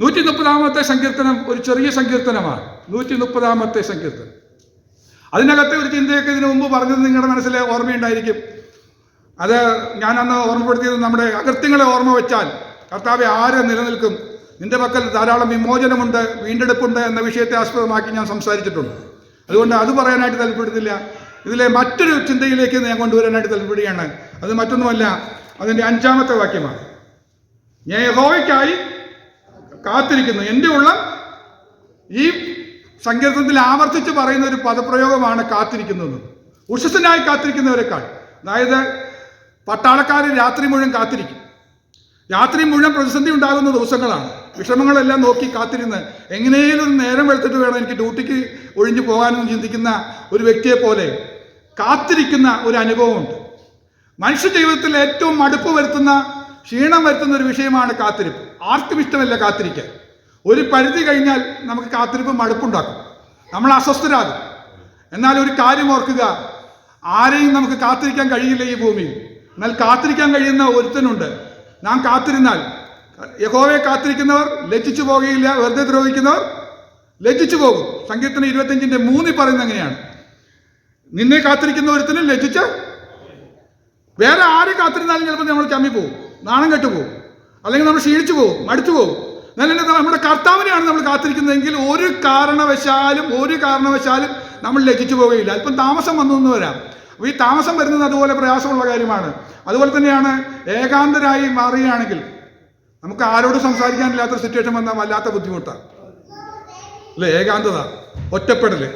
നൂറ്റി മുപ്പതാമത്തെ സങ്കീർത്തനം ഒരു ചെറിയ സങ്കീർത്തനമാണ്. നൂറ്റി മുപ്പതാമത്തെ സങ്കീർത്തനം. അതിനകത്തെ ഒരു ചിന്തയൊക്കെ ഇതിനു മുമ്പ് പറഞ്ഞത് നിങ്ങളുടെ മനസ്സിലെ ഓർമ്മയുണ്ടായിരിക്കും. അത് ഞാൻ അന്ന് ഓർമ്മപ്പെടുത്തിയത് നമ്മുടെ അകൃത്യങ്ങളെ ഓർമ്മ വെച്ചാൽ കർത്താവെ ആരെ നിലനിൽക്കും? നിന്റെ പക്കൽ ധാരാളം വിമോചനമുണ്ട് വീണ്ടെടുപ്പുണ്ട് എന്ന വിഷയത്തെ ആസ്പദമാക്കി ഞാൻ സംസാരിച്ചിട്ടുണ്ട്. അതുകൊണ്ട് അത് പറയാനായിട്ട് താല്പര്യപ്പെടുന്നില്ല ഇതിലെ മറ്റൊരു ചിന്തയിലേക്ക് ഞാൻ കൊണ്ടുവരാനായിട്ട് താല്പര്യപ്പെടുകയാണ്. അത് മറ്റൊന്നുമല്ല അതിന്റെ അഞ്ചാമത്തെ വാക്യമാണ്. ഞാൻ യഹോവയ്ക്കായി കാത്തിരിക്കുന്നു. എന്റെ ഉള്ളം ഈ സങ്കീർത്തനത്തിൽ ആവർത്തിച്ച് പറയുന്ന ഒരു പദപ്രയോഗമാണ് കാത്തിരിക്കുന്നത്. ഉഷസ്സിനായി കാത്തിരിക്കുന്നവരെക്കാൾ. അതായത് പട്ടാളക്കാർ രാത്രി മുഴുവൻ കാത്തിരിക്കും. രാത്രി മുഴുവൻ പ്രതിസന്ധി ഉണ്ടാകുന്ന ദിവസങ്ങളാണ്. വിഷമങ്ങളെല്ലാം നോക്കി കാത്തിരുന്ന് എങ്ങനെയും നേരം വെളുത്തിട്ട് വേണം എനിക്ക് ഡ്യൂട്ടിക്ക് ഒഴിഞ്ഞു പോകാനെന്ന് ചിന്തിക്കുന്ന ഒരു വ്യക്തിയെ പോലെ കാത്തിരിക്കുന്ന ഒരു അനുഭവമുണ്ട്. മനുഷ്യ ജീവിതത്തിൽ ഏറ്റവും മടുപ്പ് വരുത്തുന്ന ക്ഷീണം വരുത്തുന്ന ഒരു വിഷയമാണ് കാത്തിരിപ്പ്. ആർക്കും ഇഷ്ടമല്ല കാത്തിരിക്കാൻ. ഒരു പരിധി കഴിഞ്ഞാൽ നമുക്ക് കാത്തിരിപ്പ് മടുപ്പുണ്ടാക്കും. നമ്മൾ അസ്വസ്ഥരാകും. എന്നാൽ ഒരു കാര്യം ഓർക്കുക. ആരെയും നമുക്ക് കാത്തിരിക്കാൻ കഴിയില്ല ഈ ഭൂമിയിൽ. എന്നാൽ കാത്തിരിക്കാൻ കഴിയുന്ന ഒരുത്തനുണ്ട്. നാം കാത്തിരുന്നാൽ യഹോവയെ കാത്തിരിക്കുന്നവർ ലജ്ജിച്ചു പോകുകയില്ല വെറുതെ ദ്രോഹിക്കുന്നവർ ലജ്ജിച്ചു പോകും. സങ്കീർത്തനം ഇരുപത്തഞ്ചിന്റെ മൂന്നിൽ പറയുന്നത് അങ്ങനെയാണ്. നിന്നെ കാത്തിരിക്കുന്ന ഒരുത്തനും ലജ്ജിച്ച് വേറെ ആരെ കാത്തിരുന്നാലും ചിലപ്പോൾ നമ്മൾ ചമ്മി പോകും നാണം കെട്ടുപോകും. അല്ലെങ്കിൽ നമ്മൾ ക്ഷീണിച്ചു പോകും മടുത്തു പോകും. നല്ല നമ്മുടെ കർത്താവിനെയാണ് നമ്മൾ കാത്തിരിക്കുന്നതെങ്കിൽ ഒരു കാരണവശാലും ഒരു കാരണവശാലും നമ്മൾ ലജിച്ചു പോവുകയില്ല അല്പം താമസം വന്നു വരാം. അപ്പോൾ ഈ താമസം വരുന്നത് അതുപോലെ പ്രയാസമുള്ള കാര്യമാണ്. അതുപോലെ തന്നെയാണ് ഏകാന്തരായി മാറുകയാണെങ്കിൽ നമുക്ക് ആരോടും സംസാരിക്കാനില്ലാത്ത സിറ്റുവേഷൻ വന്നാൽ വല്ലാത്ത ബുദ്ധിമുട്ടാണ് അല്ലേ? ഏകാന്തത ഒറ്റപ്പെടൽ.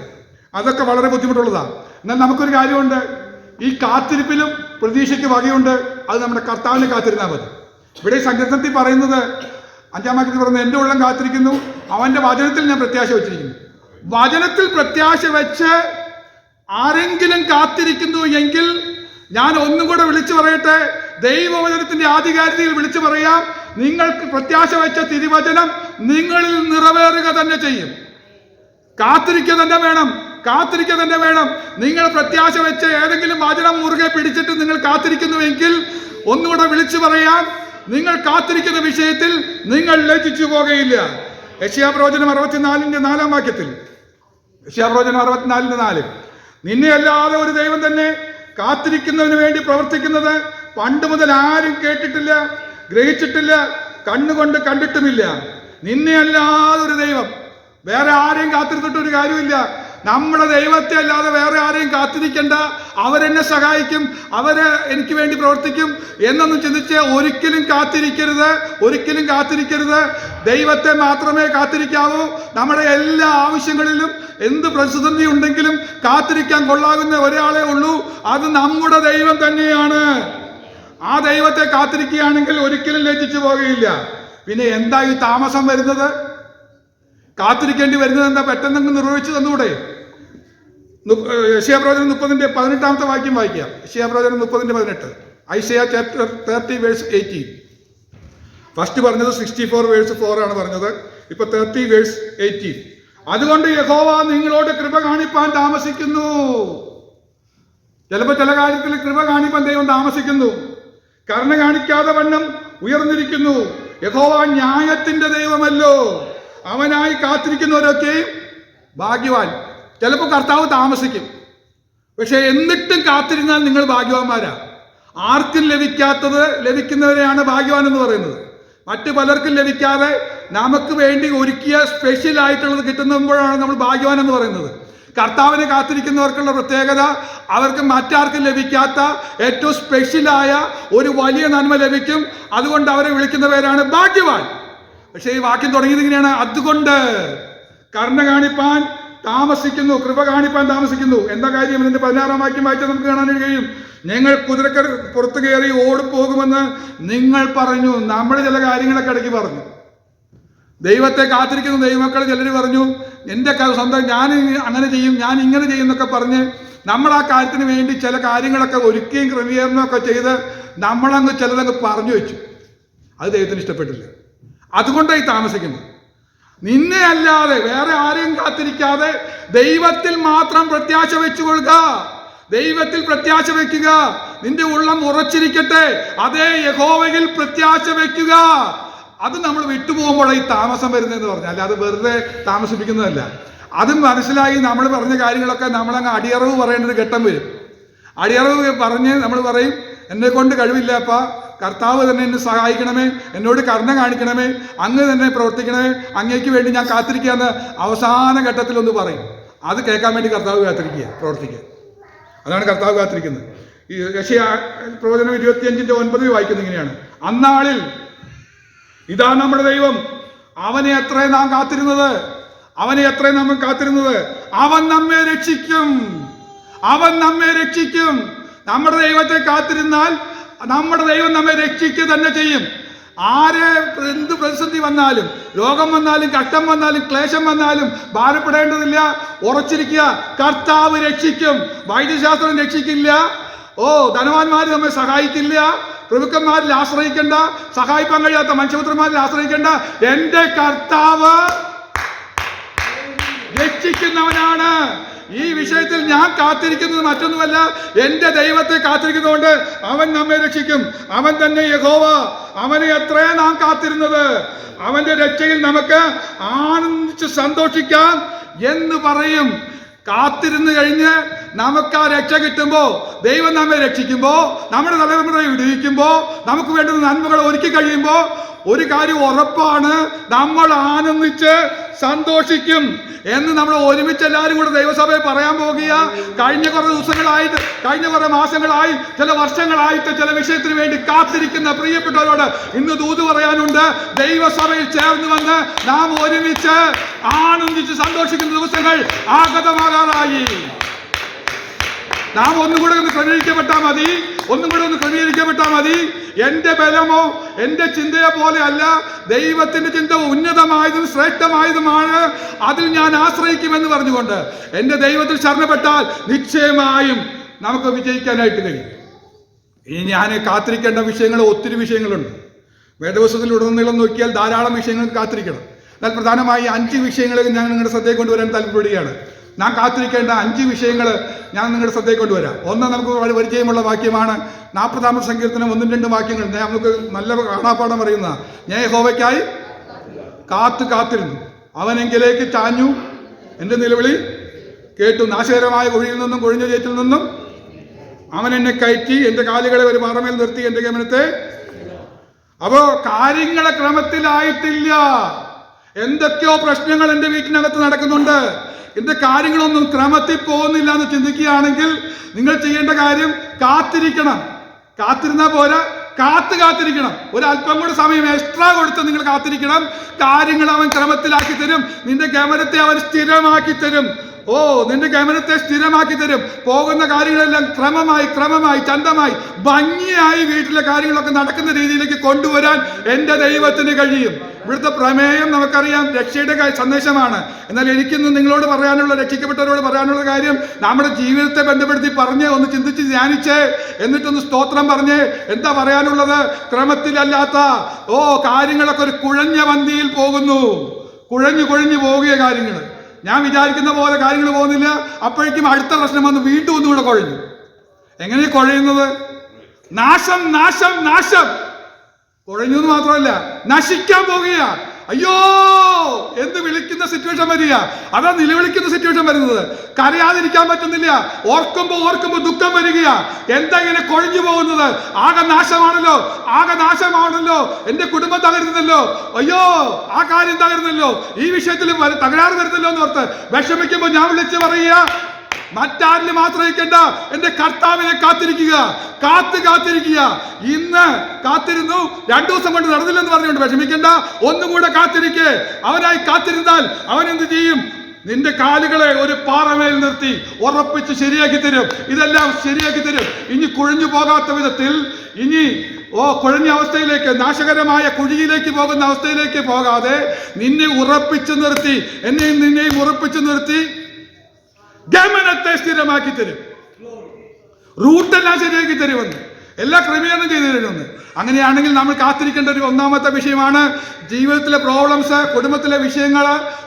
അതൊക്കെ വളരെ ബുദ്ധിമുട്ടുള്ളതാണ് എന്നാൽ നമുക്കൊരു കാര്യമുണ്ട്. ഈ കാത്തിരിപ്പിലും പ്രതീക്ഷയ്ക്ക് വകയുണ്ട്. അത് നമ്മുടെ കർത്താവിനെ കാത്തിരുന്നാൽ മതി. ഇവിടെ സങ്കീർത്തനത്തിൽ പറയുന്നത് അഞ്ചാം വാക്യത്തിൽ പറയുന്നത് എന്റെ ഉള്ളം കാത്തിരിക്കുന്നു. അവന്റെ വചനത്തിൽ ഞാൻ പ്രത്യാശ വെച്ചിരിക്കുന്നു. വചനത്തിൽ പ്രത്യാശ വെച്ച് ആരെങ്കിലും കാത്തിരിക്കുന്നു എങ്കിൽ ഞാൻ ഒന്നും കൂടെ വിളിച്ചു പറയട്ടെ. ദൈവവചനത്തിന്റെ ആധികാരികതയിൽ വിളിച്ചു പറയാം. നിങ്ങൾക്ക് പ്രത്യാശ വെച്ച തിരുവചനം നിങ്ങളിൽ നിറവേറുക തന്നെ ചെയ്യും. കാത്തിരിക്കുക തന്നെ വേണം. കാത്തിരിക്കുക തന്നെ വേണം. നിങ്ങൾ പ്രത്യാശ വെച്ച് ഏതെങ്കിലും വചനം മുറുകെ പിടിച്ചിട്ട് നിങ്ങൾ കാത്തിരിക്കുന്നുവെങ്കിൽ ഒന്നുകൂടെ വിളിച്ചു പറയാം നിങ്ങൾ കാത്തിരിക്കുന്ന വിഷയത്തിൽ നിങ്ങൾ ലജിച്ചു പോകുകയില്ല യശ്യാപ്രവചനം അറുപത്തിനാലിന്റെ നാലാം വാക്യത്തിൽ. യശ്യാപ്രവചനം അറുപത്തിനാലിന്റെ നാല്. നിന്നെ അല്ലാതെ ഒരു ദൈവം തന്നെ കാത്തിരിക്കുന്നതിന് വേണ്ടി പ്രവർത്തിക്കുന്നത് പണ്ട് മുതൽ ആരും കേട്ടിട്ടില്ല ഗ്രഹിച്ചിട്ടില്ല കണ്ണുകൊണ്ട് കണ്ടിട്ടുമില്ല. നിന്നെ അല്ലാതെ ഒരു ദൈവം വേറെ ആരെയും കാത്തിരുന്നിട്ടൊരു കാര്യമില്ല നമ്മുടെ ദൈവത്തെ അല്ലാതെ വേറെ ആരെയും കാത്തിരിക്കണ്ട. അവരെന്നെ സഹായിക്കും. അവർ എനിക്ക് വേണ്ടി പ്രവർത്തിക്കും എന്നൊന്നും ചിന്തിച്ച് ഒരിക്കലും കാത്തിരിക്കരുത്. ഒരിക്കലും കാത്തിരിക്കരുത്. ദൈവത്തെ മാത്രമേ കാത്തിരിക്കാവൂ. നമ്മുടെ എല്ലാ ആവശ്യങ്ങളിലും എന്ത് പ്രതിസന്ധി ഉണ്ടെങ്കിലും കാത്തിരിക്കാൻ കൊള്ളാകുന്ന ഒരാളെ ഉള്ളൂ. അത് നമ്മുടെ ദൈവം തന്നെയാണ്. ആ ദൈവത്തെ കാത്തിരിക്കുകയാണെങ്കിൽ ഒരിക്കലും ലജിച്ചു പോകുകയില്ല പിന്നെ എന്താ ഈ താമസം വരുന്നത്? കാത്തിരിക്കേണ്ടി വരുന്നത് എന്താ? പെട്ടെന്ന് നിർവഹിച്ചു തന്നൂടെ? യശയാപ്രവചനം മുപ്പതിന്റെ പതിനെട്ടാമത്തെ വാക്യം വായിക്കുക. യശയാപ്രവചനം മുപ്പതിന്റെ പതിനെട്ട്. Isaiah chapter thirty verse eighteen first പറഞ്ഞത് സിക്സ്റ്റി ഫോർ വേഴ്സ് ഫോർ ആണ് പറഞ്ഞത്. ഇപ്പൊ തേർട്ടി വേഴ്സ് എയ്റ്റീൻ അതുകൊണ്ട് യഹോവ നിങ്ങളോട് കൃപ കാണിപ്പാൻ താമസിക്കുന്നു. ചിലപ്പോൾ ചില കാര്യത്തിൽ കൃപ കാണിപ്പാൻ ദൈവം താമസിക്കുന്നു. കരുണ കാണിക്കാതെ വണ്ണം ഉയർന്നിരിക്കുന്നു. യഹോവ ന്യായത്തിന്റെ ദൈവമല്ലോ. അവനായി കാത്തിരിക്കുന്നവരൊക്കെയും ഭാഗ്യവാൻ. ചിലപ്പോൾ കർത്താവ് താമസിക്കും. പക്ഷെ എന്നിട്ടും കാത്തിരുന്നാൽ നിങ്ങൾ ഭാഗ്യവാന്മാരാ. ആർക്കും ലഭിക്കാത്തത് ലഭിക്കുന്നവരെയാണ് ഭാഗ്യവാൻ എന്ന് പറയുന്നത്. മറ്റു പലർക്കും ലഭിക്കാതെ നമുക്ക് വേണ്ടി ഒരുക്കിയ സ്പെഷ്യൽ ആയിട്ടുള്ളത് കിട്ടുമ്പോഴാണ് നമ്മൾ ഭാഗ്യവാൻ എന്ന് പറയുന്നത്. കർത്താവിനെ കാത്തിരിക്കുന്നവർക്കുള്ള പ്രത്യേകത അവർക്ക് മറ്റാർക്കും ലഭിക്കാത്ത ഏറ്റവും സ്പെഷ്യലായ ഒരു വലിയ നന്മ ലഭിക്കും. അതുകൊണ്ട് അവരെ വിളിക്കുന്ന പേരാണ് ഭാഗ്യവാൻ. പക്ഷേ ഈ വാക്യം തുടങ്ങിയത് ഇങ്ങനെയാണ്. അതുകൊണ്ട് കരുണ കാണിപ്പാൻ താമസിക്കുന്നു കൃപ കാണിപ്പാൻ താമസിക്കുന്നു. എന്താ കാര്യം? ഇതിന്റെ പതിനാറാം വാക്യം വായിച്ചാൽ നമുക്ക് കാണാൻ കഴിയും. ഞങ്ങൾ കുതിരക്കർ പുറത്തു കയറി ഓടിപ്പോകുമെന്ന് നിങ്ങൾ പറഞ്ഞു. നമ്മൾ ചില കാര്യങ്ങളൊക്കെ ഇടയ്ക്ക് പറഞ്ഞു. ദൈവത്തെ കാത്തിരിക്കുന്ന ദൈവമക്കൾ ചിലർ പറഞ്ഞു എന്റെ സ്വന്തം ഞാൻ അങ്ങനെ ചെയ്യും ഞാൻ ഇങ്ങനെ ചെയ്യും എന്നൊക്കെ പറഞ്ഞ് നമ്മൾ ആ കാര്യത്തിന് വേണ്ടി ചില കാര്യങ്ങളൊക്കെ ഒരുക്കുകയും ക്രമീകരണമൊക്കെ ചെയ്ത് നമ്മളങ്ങ് ചിലതങ്ങ് പറഞ്ഞു വെച്ചു. അത് ദൈവത്തിന് ഇഷ്ടപ്പെട്ടില്ല. അതുകൊണ്ടായി താമസിക്കുന്നത്. നിന്നെ അല്ലാതെ വേറെ ആരെയും കാത്തിരിക്കാതെ ദൈവത്തിൽ മാത്രം പ്രത്യാശ വെച്ചുകൊള്ളുക. ദൈവത്തിൽ പ്രത്യാശ വെക്കുക. നിന്റെ ഉള്ളം ഉറച്ചിരിക്കട്ടെ. അതേ യഹോവയിൽ പ്രത്യാശ വെക്കുക. അത് നമ്മൾ വിട്ടുപോകുമ്പോഴാണ് ഈ താമസം വരുന്നതെന്ന് പറഞ്ഞാൽ അത് വെറുതെ താമസിപ്പിക്കുന്നതല്ല. അത് മനസ്സിലായി നമ്മൾ പറഞ്ഞ കാര്യങ്ങളൊക്കെ നമ്മളങ്ങ് അടിയറവ് പറയേണ്ട ഒരു ഘട്ടം വരും. അടിയറവ് പറഞ്ഞ് നമ്മൾ പറയും എന്നെ കൊണ്ട് കഴിവില്ലപ്പ കർത്താവ് തന്നെ എന്നെ സഹായിക്കണമേ. എന്നോട് കരുണ കാണിക്കണമേ. അങ്ങ് തന്നെ പ്രവർത്തിക്കണമേ. അങ്ങേക്ക് വേണ്ടി ഞാൻ കാത്തിരിക്കുകയെന്ന് അവസാന ഘട്ടത്തിൽ ഒന്ന് പറയും. അത് കേൾക്കാൻ വേണ്ടി കർത്താവ് കാത്തിരിക്കുക. പ്രവർത്തിക്കുക. അതാണ് കർത്താവ് കാത്തിരിക്കുന്നത്. ഈ യശയ പ്രവചനം ഇരുപത്തിയഞ്ചിന്റെ ഒൻപതിൽ വായിക്കുന്നത് ഇങ്ങനെയാണ്. അന്നാളിൽ ഇതാ നമ്മുടെ ദൈവം. അവനെ എത്ര നാം കാത്തിരുന്നത്? അവനെ എത്ര നമ്മൾ കാത്തിരുന്നത്? അവൻ നമ്മെ രക്ഷിക്കും. അവൻ നമ്മെ രക്ഷിക്കും. നമ്മുടെ ദൈവത്തെ കാത്തിരുന്നാൽ നമ്മുടെ ദൈവം നമ്മെ രക്ഷിക്കുക തന്നെ ചെയ്യും. ആരെ എന്ത് പ്രതിസന്ധി വന്നാലും രോഗം വന്നാലും കഷ്ടം വന്നാലും ക്ലേശം വന്നാലും ഭാരപ്പെടേണ്ടതില്ല. ഉറച്ചിരിക്കുക. കർത്താവ് രക്ഷിക്കും. വൈദ്യശാസ്ത്രം രക്ഷിക്കില്ല. ഓ ധനവാന്മാർ നമ്മെ സഹായിക്കില്ല. പ്രഭുക്കന്മാരിൽ ആശ്രയിക്കേണ്ട. സഹായിക്കാൻ കഴിയാത്ത മനുഷ്യപുത്രന്മാരിൽ ആശ്രയിക്കേണ്ട. എന്റെ കർത്താവ് രക്ഷിക്കുന്നവനാണ്. ഈ വിഷയത്തിൽ ഞാൻ കാത്തിരിക്കുന്നത് മറ്റൊന്നുമല്ല എന്റെ ദൈവത്തെ കാത്തിരിക്കുന്നതുകൊണ്ട് അവൻ നമ്മെ രക്ഷിക്കും. അവൻ തന്നെ യഹോവ. അവനെ എത്രയാ നാം കാത്തിരുന്നത്? അവന്റെ രക്ഷയിൽ നമുക്ക് ആനന്ദിച്ച് സന്തോഷിക്കാം എന്ന് പറയും. കാത്തിരുന്ന് കഴിഞ്ഞ് നമുക്ക് ആ രക്ഷ കിട്ടുമ്പോ ദൈവം നമ്മെ രക്ഷിക്കുമ്പോ നമ്മുടെ തലമുറയെ വിടുവിക്കുമ്പോ നമുക്ക് വേണ്ടുന്ന നന്മകൾ ഒരുക്കി കഴിയുമ്പോ ഒരു കാര്യം ഉറപ്പാണ്. നമ്മൾ ആനന്ദിച്ച് സന്തോഷിക്കും എന്ന് നമ്മൾ ഒരുമിച്ച് എല്ലാവരും കൂടെ ദൈവസഭയെ പറയാൻ പോകുക. കഴിഞ്ഞ കുറേ ദിവസങ്ങളായിട്ട് കഴിഞ്ഞ കുറേ മാസങ്ങളായി ചില വർഷങ്ങളായിട്ട് ചില വിഷയത്തിന് വേണ്ടി കാത്തിരിക്കുന്ന പ്രിയപ്പെട്ടവരോട് ഇന്ന് ദൂത് പറയാനുണ്ട്. ദൈവസഭയിൽ ചേർന്ന് വന്ന് നാം ഒരുമിച്ച് ആനന്ദിച്ച് സന്തോഷിക്കുന്ന ദിവസങ്ങൾ ആഗതമാകാറായി. നാം ഒന്നും കൂടെ ഒന്ന് ക്രമീകരിക്കപ്പെട്ടാൽ മതി. ഒന്നും കൂടെ ഒന്ന് ക്രമീകരിക്കപ്പെട്ടാൽ മതി. എന്റെ ബലമോ എന്റെ ചിന്തയോ പോലെ അല്ല ദൈവത്തിന്റെ ചിന്ത ഉന്നതമായതും ശ്രേഷ്ഠമായതുമാണ്. അതിൽ ഞാൻ ആശ്രയിക്കുമെന്ന് പറഞ്ഞുകൊണ്ട് എന്റെ ദൈവത്തിൽ ശരണപ്പെട്ടാൽ നിശ്ചയമായും നമുക്ക് വിജയിക്കാനായിട്ട് കഴിയും. ഇനി ഞാൻ കാത്തിരിക്കേണ്ട വിഷയങ്ങൾ ഒത്തിരി വിഷയങ്ങളുണ്ട്. വേദവസത്തിൽ ഉടനീളം നോക്കിയാൽ ധാരാളം വിഷയങ്ങൾ കാത്തിരിക്കണം. എന്നാൽ പ്രധാനമായി അഞ്ച് വിഷയങ്ങളിൽ ഞാൻ നിങ്ങളുടെ ശ്രദ്ധയിൽ കൊണ്ടുവരാൻ താല്പര്യപ്പെടുകയാണ്. നാം കാത്തിരിക്കേണ്ട അഞ്ച് വിഷയങ്ങൾ ഞാൻ നിങ്ങളുടെ ശ്രദ്ധയിൽ കൊണ്ടുവരാം. ഒന്ന് നമുക്ക് പരിചയമുള്ള വാക്യമാണ്. നാൽപ്പതാമത് സങ്കീർത്തനം ഒന്നും രണ്ടും വാക്യങ്ങൾ. ഞാൻ നമുക്ക് നല്ല കാണാപ്പാടം അറിയുന്ന ഞാൻ ഹോവയ്ക്കായി കാത്തു കാത്തിരുന്നു. അവനെങ്കിലേക്ക് ചാഞ്ഞു. എന്റെ നിലവിളി കേട്ടു. നാശകരമായ കുഴിയിൽ നിന്നും കൊഴിഞ്ഞ ചേറ്റിൽ നിന്നും അവൻ എന്നെ കയറ്റി എന്റെ കാലുകളെ ഒരു പാറമേൽ നിർത്തി എന്റെ ഗമനത്തെ. അപ്പോ കാര്യങ്ങളെ ക്രമത്തിലായിട്ടില്ല. എന്തൊക്കെയോ പ്രശ്നങ്ങൾ എന്റെ വീട്ടിനകത്ത് നടക്കുന്നുണ്ട്. എന്റെ കാര്യങ്ങളൊന്നും ക്രമത്തിൽ പോകുന്നില്ല എന്ന് ചിന്തിക്കുകയാണെങ്കിൽ നിങ്ങൾ ചെയ്യേണ്ട കാര്യം കാത്തിരിക്കണം. കാത്തിരുന്നാൽ പോരാ. കാത്തു കാത്തിരിക്കണം. ഒരു അല്പം കൂടെ സമയം എക്സ്ട്രാ കൊടുത്ത് നിങ്ങൾ കാത്തിരിക്കണം. കാര്യങ്ങൾ അവൻ ക്രമത്തിലാക്കി തരും. നിന്റെ ഗമനത്തെ അവൻ സ്ഥിരമാക്കി തരും. ഓ നിന്റെ ഗമനത്തെ സ്ഥിരമാക്കി തരും. പോകുന്ന കാര്യങ്ങളെല്ലാം ക്രമമായി ക്രമമായി ചന്തമായി ഭംഗിയായി വീട്ടിലെ കാര്യങ്ങളൊക്കെ നടക്കുന്ന രീതിയിലേക്ക് കൊണ്ടുവരാൻ എന്റെ ദൈവത്തിന് കഴിയും. ഇവിടുത്തെ പ്രമേയം നമുക്കറിയാം. രക്ഷയുടെ സന്ദേശമാണ്. എന്നാൽ എനിക്കിന്ന് നിങ്ങളോട് പറയാനുള്ള രക്ഷിക്കപ്പെട്ടവരോട് പറയാനുള്ള കാര്യം നമ്മുടെ ജീവിതത്തെ ബന്ധപ്പെടുത്തി പറഞ്ഞ് ഒന്ന് ചിന്തിച്ച് ധ്യാനിച്ച് എന്നിട്ടൊന്ന് സ്തോത്രം പറഞ്ഞ്. എന്താ പറയാനുള്ളത്? ക്രമത്തിലല്ലാത്ത ഓ കാര്യങ്ങളൊക്കെ ഒരു കുഴഞ്ഞ വന്തിയിൽ പോകുന്നു. കുഴഞ്ഞു കുഴഞ്ഞു പോകിയ കാര്യങ്ങൾ ഞാൻ വിചാരിക്കുന്ന പോലെ കാര്യങ്ങൾ പോകുന്നില്ല. അപ്പോഴേക്കും അടുത്ത പ്രശ്നം വന്ന് വീണ്ടും ഒന്നുകൂടെ കുഴഞ്ഞു. എങ്ങനെ കുഴയുന്നത്? നാശം നാശം നാശം. കുഴഞ്ഞു എന്ന് മാത്രമല്ല നശിക്കാൻ പോകുക അയ്യോ എന്ന് വിളിക്കുന്ന സിറ്റുവേഷൻ വരിക അതാ നിലവിളിക്കുന്ന സിറ്റുവേഷൻ വരുന്നത്. കരയാതിരിക്കാൻ പറ്റുന്നില്ല. ഓർക്കുമ്പോ ഓർക്കുമ്പോ ദുഃഖം വരിക എന്താ ഇങ്ങനെ കൊഴിഞ്ഞു പോകുന്നത്? ആകെ നാശമാണല്ലോ. ആകെ നാശമാണല്ലോ. എന്റെ കുടുംബം തകരുന്നല്ലോ. അയ്യോ ആ കാര്യം തകരുന്നല്ലോ. ഈ വിഷയത്തിൽ തകരാറ് വരുന്നല്ലോ എന്ന് ഓർത്ത് വിഷമിക്കുമ്പോ ഞാൻ വിളിച്ച് പറയുക മറ്റാരിലും ആശ്രയിക്കേണ്ട എന്റെ കർത്താവിനെ കാത്തിരിക്കുക. കാത്ത് കാത്തിരിക്കുക. ഇന്ന് കാത്തിരുന്നു. രണ്ടു ദിവസം കൊണ്ട് നടന്നില്ലെന്ന് പറഞ്ഞുകൊണ്ട് വിഷമിക്കേണ്ട. ഒന്നും കൂടെ കാത്തിരിക്കേ. അവനായി കാത്തിരുന്നാൽ അവൻ എന്ത് ചെയ്യും? നിന്റെ കാലുകളെ ഒരു പാറമേൽ നിർത്തി ഉറപ്പിച്ച് ശരിയാക്കി തരും. ഇതെല്ലാം ശരിയാക്കി തരും. ഇനി കുഴഞ്ഞു പോകാത്ത വിധത്തിൽ ഇനി ഓ കുഴഞ്ഞ അവസ്ഥയിലേക്ക് നാശകരമായ കുഴിയിലേക്ക് പോകുന്ന അവസ്ഥയിലേക്ക് പോകാതെ നിന്നെ ഉറപ്പിച്ചു നിർത്തി എന്നെയും നിന്നെയും ഉറപ്പിച്ചു നിർത്തി ഗമനത്തെ സ്ഥിരമാക്കി തരും. റൂട്ടെല്ലാം ശരിയാക്കി തരുമെന്ന്. എല്ലാ ക്രമീകരണം ചെയ്തു തരുമെന്ന്. അങ്ങനെയാണെങ്കിൽ നമ്മൾ കാത്തിരിക്കേണ്ട ഒരു ഒന്നാമത്തെ വിഷയമാണ് ജീവിതത്തിലെ പ്രോബ്ലംസ് കുടുംബത്തിലെ വിഷയങ്ങൾ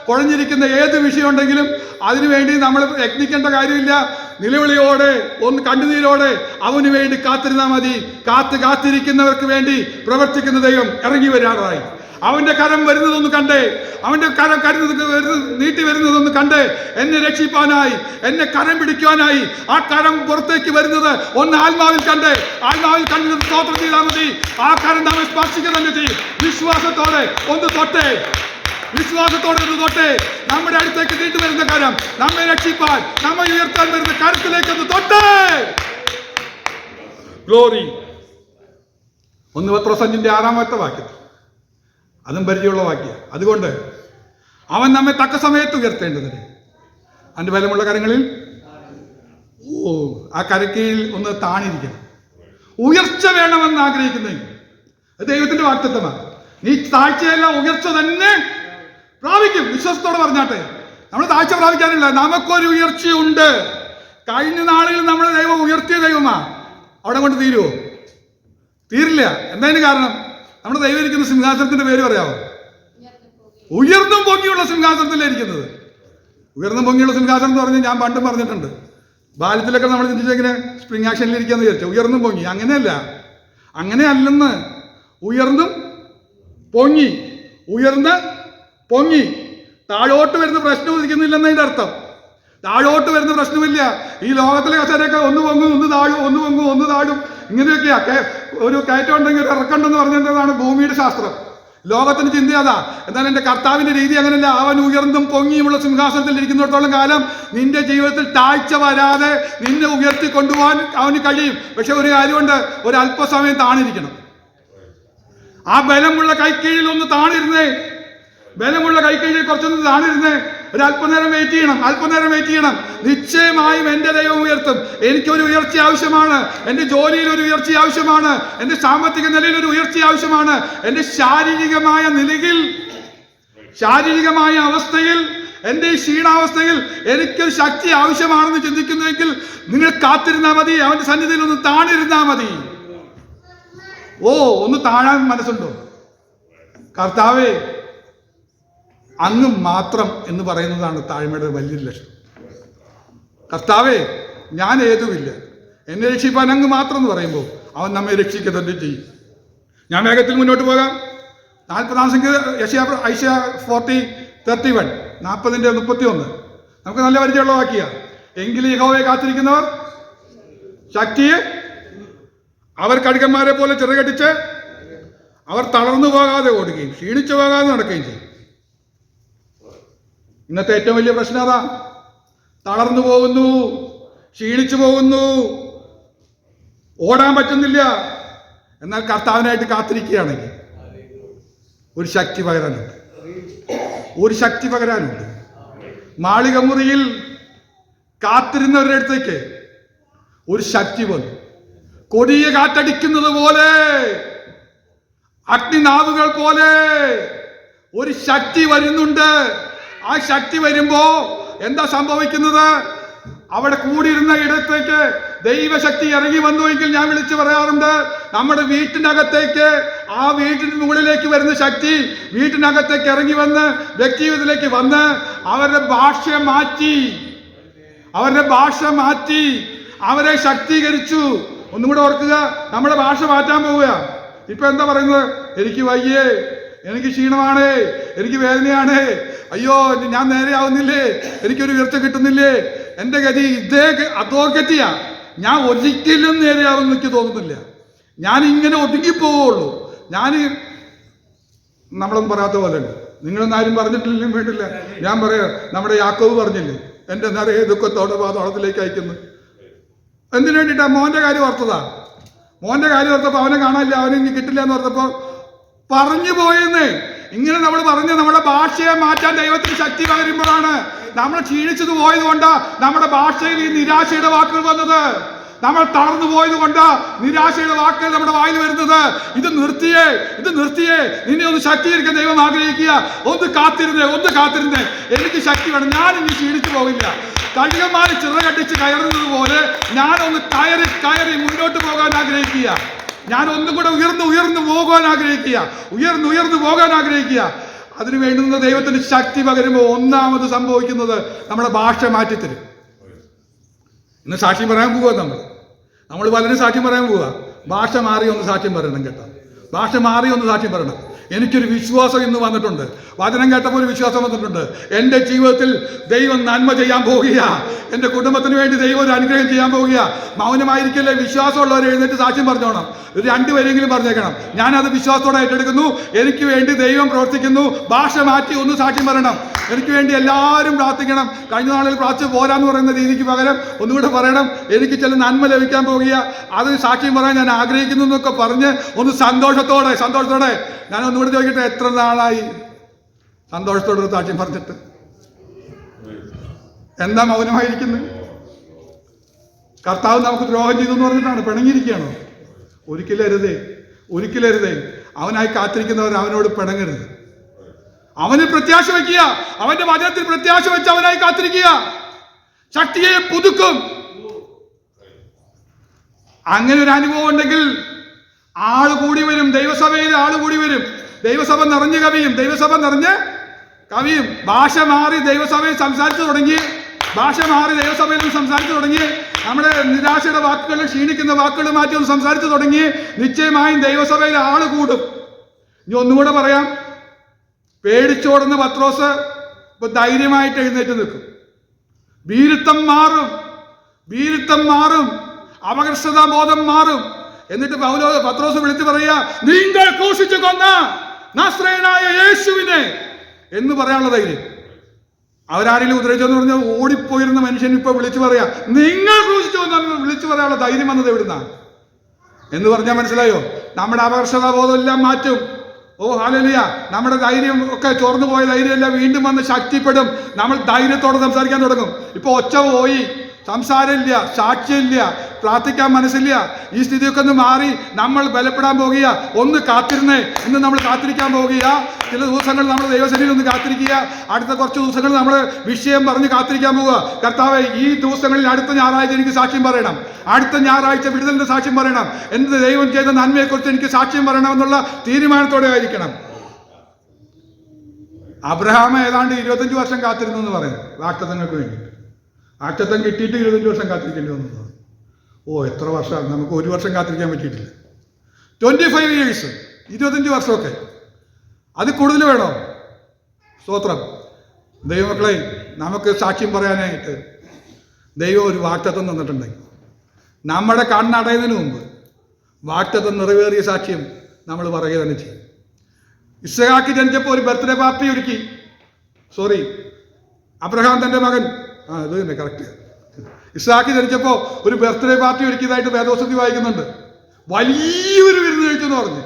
കുഴഞ്ഞിരിക്കുന്ന ഏത് വിഷയം ഉണ്ടെങ്കിലും അതിനുവേണ്ടി നമ്മൾ യത്നിക്കേണ്ട കാര്യമില്ല. നിലവിളിയോടെ ഒന്ന് കണ്ണുനീരോടെ അവന് വേണ്ടി കാത്തിരുന്നാൽ മതി. കാത്ത് കാത്തിരിക്കുന്നവർക്ക് വേണ്ടി പ്രവർത്തിക്കുന്ന ദൈവം ഇറങ്ങി വരാറായി. അവന്റെ കരം വരുന്നതൊന്ന് കണ്ടേ അവന്റെ കരം കരുന്നത് നീട്ടി വരുന്നതൊന്ന് കണ്ടേ എന്നെ രക്ഷിപ്പാനായി എന്നെ കരം പിടിക്കുവാനായി ആ കരം പുറത്തേക്ക് വരുന്നത് ഒന്ന് ആത്മാവിൽ കണ്ടേ. ആത്മാവിൽ കണ്ടത് സ്തോത്രം ചെയ്താൽ മതി. ആ കരം നമ്മെ സ്പർശിക്കുക തന്നെ ചെയ്യും. വിശ്വാസത്തോടെ ഒന്ന് തൊട്ടേ. വിശ്വാസത്തോടെ ഒന്ന് തൊട്ടേ. നമ്മുടെ അടുത്തേക്ക് നീട്ടി വരുന്ന കരം നമ്മെ രക്ഷിപ്പാൻ നമ്മെ ഉയർത്താൻ വരുന്ന കരത്തിലേക്ക് ഒന്ന് തൊട്ടേ. ഗ്ലോറി ഒന്ന് പത്രോസഞ്ചിന്റെ ആറാമത്തെ വാക്യം അതും പരിചയമുള്ള വാക്യ അതുകൊണ്ട് അവൻ നമ്മെ തക്ക സമയത്ത് ഉയർത്തേണ്ടതിന്. അതിന്റെ ബലമുള്ള കരങ്ങളിൽ? ഓ ആ കരക്കീഴിൽ ഒന്ന് താണിരിക്കണം. ഉയർച്ച വേണമെന്ന് ആഗ്രഹിക്കുന്നെങ്കിൽ അത് ദൈവത്തിന്റെ വാക്തത്വമാണ്. നീ താഴ്ചയല്ല ഉയർച്ച തന്നെ പ്രാപിക്കും. വിശ്വസത്തോടെ പറഞ്ഞാട്ടെ. നമ്മൾ താഴ്ച പ്രാപിക്കാനില്ല. നമുക്കൊരു ഉയർച്ചയുണ്ട്. കഴിഞ്ഞ നാളിൽ നമ്മളെ ദൈവം ഉയർത്തിയ ദൈവമാ. അവിടെ കൊണ്ട് തീരുവോ? തീരില്ല. എന്തായാലും കാരണം? നമ്മുടെ ദൈവം ഇരിക്കുന്ന സിംഹാസനത്തിന്റെ പേര് പറയാമോ? ഉയർന്നും പൊങ്ങിയുള്ള സിംഹാസനത്തിലായിരിക്കുന്നത് ഉയർന്നും പൊങ്ങിയുള്ള സിംഹാസനം എന്ന് പറഞ്ഞ് ഞാൻ പണ്ടും പറഞ്ഞിട്ടുണ്ട്. ബാല്യത്തിലൊക്കെ നമ്മൾ ചിന്തിച്ചെങ്ങനെ സ്പ്രിംഗ് ആക്ഷനിൽ ഇരിക്കാന്ന് വിചാരിച്ചു. ഉയർന്നും പൊങ്ങി അങ്ങനെയല്ല. അങ്ങനെ അല്ലെന്ന്. ഉയർന്നും പൊങ്ങി. ഉയർന്ന് പൊങ്ങി. താഴോട്ട് വരുന്ന പ്രശ്നം ഉദിക്കുന്നില്ലെന്നതിന്റെ അർത്ഥം. താഴോട്ട് വരുന്ന പ്രശ്നമില്ല. ഈ ലോകത്തിലെ കസേരയൊക്കെ ഒന്ന് പൊങ്ങും ഒന്ന് താഴും ഒന്ന് പൊങ്ങും ഒന്ന് താഴും. ഇങ്ങനെയൊക്കെയാ. ഒരു കയറ്റം ഉണ്ടെങ്കിൽ ഒരു ഇറക്കണ്ടെന്ന് പറഞ്ഞതാണ് ഭൂമിയുടെ ശാസ്ത്രം. ലോകത്തിന് ചിന്ത അതാ. എന്നാൽ എന്റെ കർത്താവിന്റെ രീതി അങ്ങനെയല്ല അവൻ ഉയർന്നും പൊങ്ങിയുമുള്ള സിംഹാസനത്തിൽ ഇരിക്കുന്നിടത്തോളം കാലം നിന്റെ ജീവിതത്തിൽ താഴ്ച വരാതെ നിന്നെ ഉയർത്തി കൊണ്ടുപോകാൻ അവന് കഴിയും. പക്ഷെ ഒരു കാര്യമുണ്ട്. ഒരു അല്പസമയം താണിരിക്കണം. ആ ബലമുള്ള കൈക്കീഴിൽ ഒന്ന് താണിരുന്നേ. ബലമുള്ള കൈക്കീഴിൽ കുറച്ചൊന്ന് താണിരുന്നേ. ഒരു അല്പനേരം വെയിറ്റ് ചെയ്യണം അല്പനേരം വെയിറ്റ് ചെയ്യണം. നിശ്ചയമായും എന്റെ ദൈവം ഉയർത്തും. എനിക്കൊരു ഉയർച്ച ആവശ്യമാണ്. എന്റെ ജോലിയിൽ ഒരു ഉയർച്ച ആവശ്യമാണ്. എന്റെ സാമ്പത്തിക നിലയിൽ ഒരു ഉയർച്ച ആവശ്യമാണ്. എന്റെ ശാരീരികമായ നിലയിൽ ശാരീരികമായ അവസ്ഥയിൽ എന്റെ ഈ ക്ഷീണാവസ്ഥയിൽ എനിക്കൊരു ശക്തി ആവശ്യമാണെന്ന് ചിന്തിക്കുന്നുവെങ്കിൽ നിങ്ങൾ കാത്തിരുന്നാൽ മതി. അവന്റെ സന്നിധിയിൽ ഒന്ന് താണിരുന്നാൽ മതി. ഓ ഒന്ന് താഴാൻ മനസ്സുണ്ടോ? കർത്താവേ അങ്ങ് മാത്രം എന്ന് പറയുന്നതാണ് താഴ്മയുടെ വലിയ വലിയൊരു ലക്ഷണം കർത്താവേ ഞാൻ ഏതുമില്ല. എന്നെ രക്ഷിപ്പാൻ അങ്ങ് മാത്രം എന്ന് പറയുമ്പോൾ അവൻ നമ്മെ രക്ഷിക്കുക ചെയ്യും. ഞാൻ വേഗത്തിൽ മുന്നോട്ട് പോകാം. നാൽപ്പതാം സംഖ്യ യശയ ഐഷ്യ ഫോർട്ടി തേർട്ടി വൺ നാൽപ്പതിന്റെ മുപ്പത്തി ഒന്ന് നമുക്ക് നല്ല പരിചയമുള്ള വാക്കിയ എങ്കിലും യഹോവയെ കാത്തിരിക്കുന്നവർ ശക്തിയെ അവർ കടുക്കന്മാരെ പോലെ ചെറുകടിച്ച് അവർ തളർന്നു പോകാതെ ഓടുകയും ക്ഷീണിച്ചു പോകാതെ നടക്കുകയും ചെയ്യും. ഇന്നത്തെ ഏറ്റവും വലിയ പ്രശ്നം അതാ. തളർന്നു പോകുന്നു ക്ഷീണിച്ചു പോകുന്നു. ഓടാൻ പറ്റുന്നില്ല. എന്നാൽ കർത്താവിനായിട്ട് കാത്തിരിക്കുകയാണെങ്കിൽ ഒരു ശക്തി പകരാനുണ്ട്. ഒരു ശക്തി പകരാനുണ്ട്. മാളികമുറിയിൽ കാത്തിരുന്നവരുടെ അടുത്തേക്ക് ഒരു ശക്തി വന്നു. കൊടിയ കാറ്റടിക്കുന്നത് പോലെ അഗ്നിനാവുകൾ പോലെ ഒരു ശക്തി വരുന്നുണ്ട്. ആ ശക്തി വരുമ്പോ എന്താ സംഭവിക്കുന്നത്? അവിടെ കൂടിയിരുന്ന ഇടത്തേക്ക് ദൈവശക്തി ഇറങ്ങി വന്നുവെങ്കിൽ ഞാൻ വിളിച്ചു പറയാറുണ്ട് നമ്മുടെ വീട്ടിനകത്തേക്ക് ആ വീട്ടിന് മുകളിലേക്ക് വരുന്ന ശക്തി വീട്ടിനകത്തേക്ക് ഇറങ്ങി വന്ന് വ്യക്തിജീവിതത്തിലേക്ക് വന്ന് അവരുടെ ഭാഷ മാറ്റി അവരുടെ ഭാഷ മാറ്റി അവരെ ശക്തീകരിച്ചു. ഒന്നും കൂടെ ഓർക്കുക നമ്മുടെ ഭാഷ മാറ്റാൻ പോവുക ഇപ്പൊ എന്താ പറയുന്നത്? എനിക്ക് വയ്യേ. എനിക്ക് ക്ഷീണമാണ് എനിക്ക് വേദനയാണ്. അയ്യോ ഞാൻ നേരെ ആവുന്നില്ലേ? എനിക്കൊരു ഉയർച്ച കിട്ടുന്നില്ലേ? എന്റെ ഗതി ഇതേ ഗ- ഞാൻ ഒരിക്കലും നേരെയാവുമെന്ന് എനിക്ക് തോന്നുന്നില്ല. ഞാൻ ഇങ്ങനെ ഒതുങ്ങിപ്പോവുള്ളൂ. ഞാൻ നമ്മളൊന്നും പറയാത്ത പോലെ നിങ്ങളൊന്നും ആരും പറഞ്ഞിട്ടില്ലെങ്കിലും വേണ്ടില്ല ഞാൻ പറയാം നമ്മുടെ യാക്കോവ് പറഞ്ഞില്ലേ എന്റെ നിറയെ ദുഃഖത്തോടെ പാതോളത്തിലേക്ക് അയക്കുന്നു. എന്തിനു വേണ്ടിയിട്ടാ? മോന്റെ കാര്യം ഓർത്തതാ. മോന്റെ കാര്യം ഓർത്തപ്പോ അവനെ കാണാനില്ല അവനെ ഇനി കിട്ടില്ല എന്ന് ഓർത്തപ്പോ പറഞ്ഞു പോയെന്ന്. ഇങ്ങനെ നമ്മൾ പറഞ്ഞ് നമ്മുടെ ഭാഷയെ മാറ്റാൻ ദൈവത്തിന് ശക്തി പകരുമ്പോഴാണ് നമ്മൾ ക്ഷീണിച്ചത് പോയത് കൊണ്ട് നമ്മുടെ ഭാഷയിൽ ഈ നിരാശയുടെ വാക്കുകൾ വന്നത്. നമ്മൾ തളർന്നു പോയത് കൊണ്ട് നിരാശയുടെ വാക്കുകൾ നമ്മുടെ വായിൽ വരുന്നത്. ഇത് നിർത്തിയേ ഇത് നിർത്തിയേ. നിന്നെ ഒന്ന് ശക്തീകരിക്കാൻ ദൈവം ആഗ്രഹിക്കുക. ഒന്ന് കാത്തിരുന്നേ ഒന്ന് കാത്തിരുന്നേ. എനിക്ക് ശക്തി വേണം. ഞാൻ ഇനി ക്ഷീണിച്ചു പോകില്ല കഴുകന്മാർ ചിറകടിച്ച് കയറുന്നത് പോലെ ഞാനൊന്ന് കയറി കയറി മുന്നോട്ട് പോകാൻ ആഗ്രഹിക്കുക. ഞാൻ ഒന്നും കൂടെ ഉയർന്ന് ഉയർന്ന് പോകാൻ ആഗ്രഹിക്കുക. ഉയർന്ന് ഉയർന്ന് പോകാൻ ആഗ്രഹിക്കുക. അതിനു വേണ്ടുന്ന ദൈവത്തിന് ശക്തി പകരുമ്പോൾ ഒന്നാമത് സംഭവിക്കുന്നത് നമ്മുടെ ഭാഷ മാറ്റിത്തരും. ഇന്ന് സാക്ഷ്യം പറയാൻ പോവുക നമ്മൾ. നമ്മൾ പലരും സാക്ഷ്യം പറയാൻ പോവുക ഭാഷ മാറി ഒന്ന് സാക്ഷ്യം പറയണം കേട്ടോ. ഭാഷ മാറി ഒന്ന് സാക്ഷ്യം പറയണം. എനിക്കൊരു വിശ്വാസം ഇന്ന് വന്നിട്ടുണ്ട്. വചനം കേട്ടപ്പോൾ ഒരു വിശ്വാസം വന്നിട്ടുണ്ട്. എന്റെ ജീവിതത്തിൽ ദൈവം നന്മ ചെയ്യാൻ പോകുക എന്റെ കുടുംബത്തിന് വേണ്ടി ദൈവം ഒരു അനുഗ്രഹം ചെയ്യാൻ പോകുക മൗനമായിരിക്കല്ലേ വിശ്വാസമുള്ളവർ എഴുന്നേറ്റ് സാക്ഷ്യം പറഞ്ഞോണം. ഒരു രണ്ടുപേരെങ്കിലും പറഞ്ഞേക്കണം. ഞാനത് വിശ്വാസത്തോടെ ഏറ്റെടുക്കുന്നു. എനിക്ക് വേണ്ടി ദൈവം പ്രവർത്തിക്കുന്നു. ഭാഷ മാറ്റി ഒന്ന് സാക്ഷ്യം പറയണം. എനിക്ക് വേണ്ടി എല്ലാവരും പ്രാർത്ഥിക്കണം. കഴിഞ്ഞ നാളിൽ പ്രാർത്ഥിച്ച് പോരാന്ന് പറയുന്ന രീതിക്ക് പകരം ഒന്നുകൂടെ പറയണം. എനിക്ക് ചില നന്മ ലഭിക്കാൻ പോകുക അത് സാക്ഷ്യം പറയാൻ ഞാൻ ആഗ്രഹിക്കുന്നു എന്നൊക്കെ പറഞ്ഞ് ഒന്ന് സന്തോഷത്തോടെ സന്തോഷത്തോടെ ഞാൻ ഒന്നുകൂടെ ചോദിക്കട്ടെ എത്ര നാളായി? സന്തോഷത്തോടൊരു സാക്ഷ്യം പറഞ്ഞിട്ട്. എന്താ മൗനമായിരിക്കുന്നത് കർത്താവ് നമുക്ക് ദ്രോഹം ചെയ്തു എന്ന് പറഞ്ഞിട്ടാണ് പിണങ്ങിയിരിക്കുകയാണോ. ഒരിക്കലരുതേ ഒരിക്കലരുതേ അവനായി കാത്തിരിക്കുന്നവർ അവനോട് പിണങ്ങരുത്. അവന് പ്രത്യാശ വയ്ക്കുക അവന്റെ വചനത്തിൽ പ്രത്യാശ വെച്ച് അവനായി കാത്തിരിക്കുക. ശക്തിയെ പുതുക്കും. അങ്ങനെ ഒരു അനുഭവം ഉണ്ടെങ്കിൽ ആൾ കൂടി വരും ദൈവസഭയിൽ ആൾ കൂടി വരും. ദൈവസഭ നിറഞ്ഞ് കവിയും. ദൈവസഭ നിറഞ്ഞ് കവിയും. ഭാഷ മാറി ദൈവസഭയിൽ സംസാരിച്ചു തുടങ്ങി. ഭാഷ മാറി ദൈവസഭയിൽ നിന്ന് സംസാരിച്ചു തുടങ്ങി. നമ്മുടെ നിരാശയുടെ വാക്കുകൾ ക്ഷീണിക്കുന്ന വാക്കുകൾ മാറ്റി ഒന്ന് സംസാരിച്ചു തുടങ്ങി. നിശ്ചയമായും ദൈവസഭയിൽ ആൾ കൂടും. ഇനി ഒന്നുകൂടെ പറയാം. പേടിച്ചോടുന്ന പത്രോസ് ഇപ്പൊ ധൈര്യമായിട്ട് എഴുന്നേറ്റ് നിൽക്കും. ഭീരുത്വം മാറും. ഭീരുത്വം മാറും. അപകർഷതാ ബോധം മാറും. എന്നിട്ട് പൗലോ പത്രോസ് വിളിച്ചു പറയുക നിങ്ങൾ ക്രൂശിച്ചു കൊന്ന നസ്രയനായ യേശുവിനെ എന്ന് പറയാനുള്ള ധൈര്യം. അവരാരെങ്കിലും ഉദ്രവിച്ചെന്ന് പറഞ്ഞാൽ ഓടിപ്പോയിരുന്ന മനുഷ്യൻ ഇപ്പൊ വിളിച്ചു പറയാ നിങ്ങൾ ക്രൂശിച്ചു കൊന്ന വിളിച്ചു പറയാനുള്ള ധൈര്യം വന്നത് എവിടുന്നാണ് എന്ന് പറഞ്ഞാൽ മനസ്സിലായോ? നമ്മുടെ അപകർഷതാ ബോധമെല്ലാം മാറ്റും. ഓ ഹാലലിയ നമ്മുടെ ധൈര്യം ഒക്കെ ചോർന്നു പോയ ധൈര്യമെല്ലാം വീണ്ടും വന്ന് ശക്തിപ്പെടും. നമ്മൾ ധൈര്യത്തോടെ സംസാരിക്കാൻ തുടങ്ങും. ഇപ്പൊ ഒച്ച പോയി. സംസാരമില്ല സാക്ഷ്യമില്ല പ്രാർത്ഥിക്കാൻ മനസ്സില്ല. ഈ സ്ഥിതിയൊക്കെ ഒന്ന് മാറി നമ്മൾ ബലപ്പെടാൻ പോകുക. ഒന്ന് കാത്തിരുന്നേ. ഇന്ന് നമ്മൾ കാത്തിരിക്കാൻ പോകുക. ചില ദിവസങ്ങൾ നമ്മൾ ദൈവസേനയിൽ ഒന്ന് കാത്തിരിക്കുക. അടുത്ത കുറച്ച് ദിവസങ്ങൾ നമ്മൾ വിഷയം പറഞ്ഞ് കാത്തിരിക്കാൻ പോവുക കർത്താവ് ഈ ദിവസങ്ങളിൽ അടുത്ത ഞായറാഴ്ച എനിക്ക് സാക്ഷ്യം പറയണം. അടുത്ത ഞായറാഴ്ച വിടുതലിന്റെ സാക്ഷ്യം പറയണം. എന്ത് ദൈവം ചെയ്ത നന്മയെക്കുറിച്ച് എനിക്ക് സാക്ഷ്യം പറയണം എന്നുള്ള തീരുമാനത്തോടെ ആയിരിക്കണം. അബ്രഹാം ഏതാണ്ട് ഇരുപത്തഞ്ച് വർഷം കാത്തിരുന്നു എന്ന് പറയുന്നു വാക്തത്വങ്ങൾക്ക് വേണ്ടി. വാക്തത്വം കിട്ടിയിട്ട് ഇരുപത്തഞ്ച് വർഷം കാത്തിരിക്കേണ്ടി വന്നു. ഓ എത്ര വർഷമാണ് നമുക്ക് ഒരു വർഷം കാത്തിരിക്കാൻ പറ്റിയിട്ടില്ല. ട്വന്റി ഫൈവ് ഇയേഴ്സ് ഇരുപത്തഞ്ച് വർഷമൊക്കെ. അത് കൂടുതൽ വേണോ? സ്തോത്രം. ദൈവമക്കളെ നമുക്ക് സാക്ഷ്യം പറയാനായിട്ട് ദൈവം ഒരു വാക്തത്വം തന്നിട്ടുണ്ടെങ്കിൽ നമ്മുടെ കണ്ണടയുന്നതിന് മുമ്പ് വാക്തത്വം നിറവേറിയ സാക്ഷ്യം നമ്മൾ പറയുക തന്നെ ചെയ്യും. ഇസ്സഹാക്ക് ജനിച്ചപ്പോൾ ഒരു ബർത്ത്ഡേ പാർട്ടി ഒരുക്കി. സോറി അബ്രഹാം തന്റെ മകൻ. ആ ഇത് തന്നെ കറക്റ്റ് ഇസ്ഹാക്ക് ജനിച്ചപ്പോൾ ഒരു ബർത്ത്ഡേ പാർട്ടി ഒരുക്കിയതായിട്ട് വേദോസതി വായിക്കുന്നുണ്ട്. വലിയൊരു വിരുന്ന് കഴിച്ചെന്ന് പറഞ്ഞു.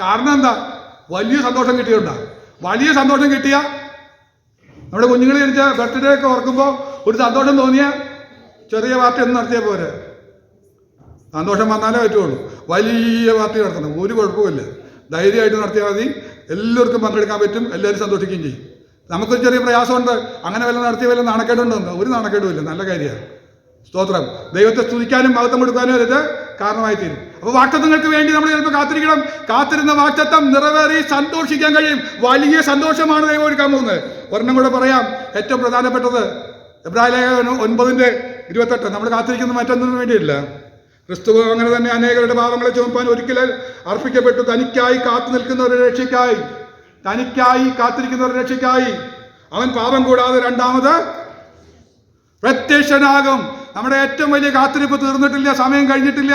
കാരണം എന്താ? വലിയ സന്തോഷം കിട്ടിയുണ്ടാ. വലിയ സന്തോഷം കിട്ടിയ നമ്മുടെ കുഞ്ഞുങ്ങൾ ജനിച്ച ബർത്ത്ഡേ ഒക്കെ ഓർക്കുമ്പോൾ ഒരു സന്തോഷം തോന്നിയ ചെറിയ പാർട്ടി ഒന്നും നടത്തിയ പോരെ. സന്തോഷം വന്നാലേ പറ്റുള്ളൂ. വലിയ പാർട്ടി നടത്തണം. ഒരു കുഴപ്പമില്ല ധൈര്യമായിട്ട് നടത്തിയാൽ മതി. എല്ലാവർക്കും പങ്കെടുക്കാൻ പറ്റും. എല്ലാവരും സന്തോഷിക്കുകയും ചെയ്യും. നമുക്കൊരു ചെറിയ പ്രയാസമുണ്ട്. അങ്ങനെ വല്ല നടത്തിയ വല്ല നാണക്കേടുണ്ടോ ഒരു നാണക്കേടുമില്ല. നല്ല കാര്യമാണ്. സ്തോത്രം. ദൈവത്തെ സ്തുതിക്കാനും മഹത്വം കൊടുക്കാനും ഇത് കാരണമായി തീരും അപ്പൊ വാക്തത്വങ്ങൾക്ക് വേണ്ടി നമ്മൾ ചിലപ്പോൾ കാത്തിരിക്കണം. കാത്തിരുന്ന വാക്തത്വം നിറവേറി സന്തോഷിക്കാൻ കഴിയും. വലിയ സന്തോഷമാണ് ദൈവം ഒരുക്കാൻ പോകുന്നത്. ഒരെണ്ണം കൂടെ പറയാം. ഏറ്റവും പ്രധാനപ്പെട്ടത് എബ്രാഹിം ലേഖനം ഒൻപതിന്റെ ഇരുപത്തെട്ട്. നമ്മൾ കാത്തിരിക്കുന്ന മറ്റൊന്നിനും വേണ്ടിയില്ല ക്രിസ്തു അങ്ങനെ തന്നെ അനേകരുടെ പാപങ്ങളെ ചുമപ്പാൻ ഒരിക്കലും അർപ്പിക്കപ്പെട്ടു. തനിക്കായി കാത്തു ഒരു രക്ഷയ്ക്കായി തനിക്കായി കാത്തിരിക്കുന്ന ഒരു രക്ഷയ്ക്കായി. അവൻ പാപം കൂടാതെ രണ്ടാമത് പ്രത്യക്ഷനാകും. നമ്മുടെ ഏറ്റവും വലിയ കാത്തിരിപ്പ് തീർന്നിട്ടില്ല സമയം കഴിഞ്ഞിട്ടില്ല.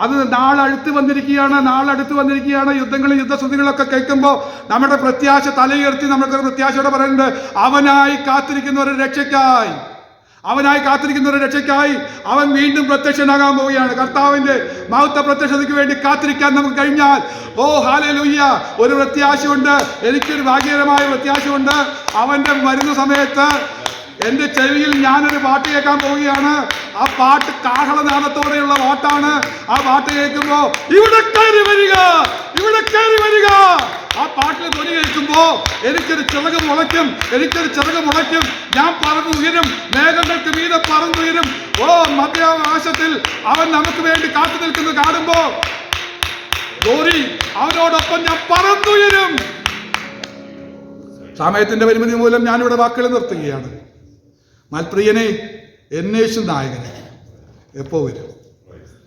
അത് നാളടുത്ത് വന്നിരിക്കുകയാണ് നാളടുത്ത് വന്നിരിക്കുകയാണ്. യുദ്ധങ്ങളും യുദ്ധശ്രുതികളൊക്കെ കേൾക്കുമ്പോൾ നമ്മുടെ പ്രത്യാശ തലയുയർത്തി നമ്മൾക്ക് പ്രത്യാശയോടെ പറയുന്നുണ്ട് അവനായി കാത്തിരിക്കുന്ന ഒരു രക്ഷയ്ക്കായി. അവനായി കാത്തിരിക്കുന്ന ഒരു രക്ഷയ്ക്കായി അവൻ വീണ്ടും പ്രത്യക്ഷനാകാൻ പോവുകയാണ്. കർത്താവിന്റെ മഹത്വ പ്രത്യക്ഷതയ്ക്ക് വേണ്ടി കാത്തിരിക്കാൻ നമുക്ക് കഴിഞ്ഞാൽ ഓ ഹാലലുയ്യ ഒരു പ്രത്യാശയുണ്ട്. എനിക്കൊരു ഭാഗ്യകരമായ പ്രത്യാശയുണ്ട്. അവന്റെ വരുന്ന സമയത്ത് എന്റെ ചെവിയിൽ ഞാനൊരു പാട്ട് കേൾക്കാൻ പോവുകയാണ്. ആ പാട്ട് കാഹളനാദത്തോടെയുള്ള പാട്ടാണ്. ആ പാട്ട് കേൾക്കുമ്പോ ഇവിടെ കയറി വരിക ഇവിടെ കയറി വരിക. ആ പാട്ടിൽ ധ്വനി കേൾക്കുമ്പോ എനിക്കൊരു ചിറക് മുളയ്ക്കും എനിക്കൊരു ചിറക് മുളയ്ക്കും. ഞാൻ പറന്നുയരും മേഘങ്ങൾക്ക് മീതെ പറന്നുയരും ഓ മധ്യാവകാശത്തിൽ അവൻ നമുക്ക് വേണ്ടി കാത്തു നിൽക്കുന്നത് കാണുമ്പോ ഗോറി അവനോടൊപ്പം ഞാൻ പറന്നുയരും. സമയത്തിന്റെ പരിമിതി മൂലം ഞാനിവിടെ വാക്കുകൾ നിർത്തുകയാണ്. മൽപ്രിയനെ എന്നേശു നായകനെ. എപ്പോ വരും?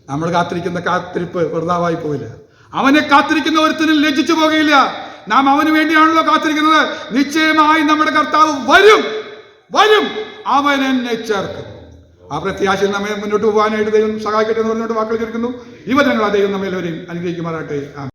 നമ്മൾ കാത്തിരിക്കുന്ന കാത്തിരിപ്പ് വെറുതാവായി പോയില്ല അവനെ കാത്തിരിക്കുന്ന ഒരുത്തിനും ലജ്ജിച്ചു പോകയില്ല. നാം അവന് വേണ്ടിയാണല്ലോ കാത്തിരിക്കുന്നത്. നിശ്ചയമായി നമ്മുടെ കർത്താവ് വരും. വരും. അവൻ എന്നെ ചേർക്കും. ആ പ്രത്യാശയിൽ നമ്മെ മുന്നോട്ട് പോകാനായിട്ട് ദൈവം സഹായിക്കട്ടെ എന്ന് പറഞ്ഞുകൊണ്ട് വാക്കുകൾ ചേർക്കുന്നു ഇവ ഞങ്ങൾ ദൈവം നമ്മെ എല്ലാവരെയും അനുഗ്രഹിക്കുമാറാട്ടെ